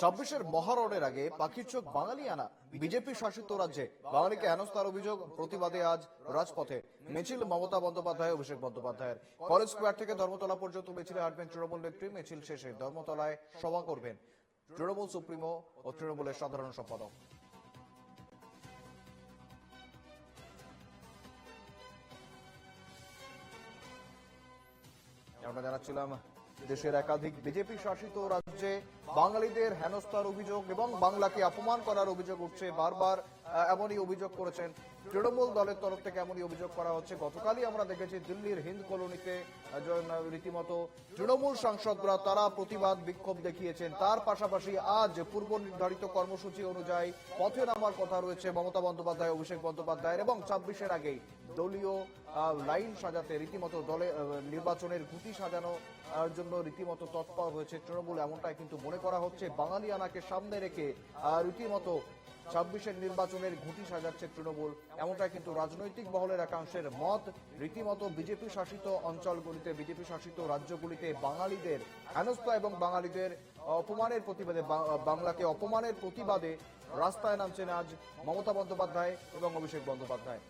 ছাব্বিশের মহারণের আগে পাখির চোখ বাঙালি আনা বিজেপি শাসিত রাজ্যে। বাঙালিকে হেনস্থার অভিযোগ, প্রতিবাদে আজ রাজপথে। মিছিল মমতা বন্দ্যোপাধ্যায়, অভিষেক বন্দ্যোপাধ্যায়ের। কলেজ স্কোয়ার থেকে ধর্মতলা পর্যন্ত মিছিলে হাঁটবেন তৃণমূল নেত্রী। মিছিল শেষে ধর্মতলায় সভা করবেন তৃণমূল সুপ্রিমো ও তৃণমূলের সাধারণ সম্পাদক। আমরা জানাচ্ছিলাম দেশের একাধিক বিজেপি শাসিত রাজ্যে বাঙালিদের হেনস্থার অভিযোগ এবং বাংলাকে অপমান করার অভিযোগ উঠছে বারবার। এমনই অভিযোগ করেছেন তৃণমূল দলের তরফ থেকে এমনই অভিযোগ করা হচ্ছে। গতকালই আমরা দেখেছি দিল্লির হিন্দ কলোনিতে রীতিমতো তৃণমূল সাংসদরা তারা প্রতিবাদ বিক্ষোভ দেখিয়েছেন। তার পাশাপাশি আজ পূর্ব নির্ধারিত কর্মসূচি অনুযায়ী পথে নামার কথা রয়েছে মমতা বন্দ্যোপাধ্যায়, অভিষেক বন্দ্যোপাধ্যায়ের এবং ছাব্বিশের আগেই দলীয় লাইন সাজাতে রীতিমতো দলে নির্বাচনের গুটি সাজানো জন্য রীতিমতো তৎপর হয়েছে তৃণমূল এমনটাই কিন্তু মনে করা হচ্ছে। বাঙালিয়ানাকে সামনে রেখে রীতিমতো ছাব্বিশের নির্বাচনের ঘুঁটি সাজাচ্ছে তৃণমূল। এমনটাই কিন্তু রাজনৈতিক মহলের একাংশের মত। রীতিমতো বিজেপি শাসিত অঞ্চলগুলিতে, বিজেপি শাসিত রাজ্যগুলিতে বাঙালিদের হেনস্থা এবং বাঙালিদের অপমানের প্রতিবাদে বাংলাকে অপমানের প্রতিবাদে রাস্তায় নামছেন আজ মমতা বন্দ্যোপাধ্যায় এবং অভিষেক বন্দ্যোপাধ্যায়।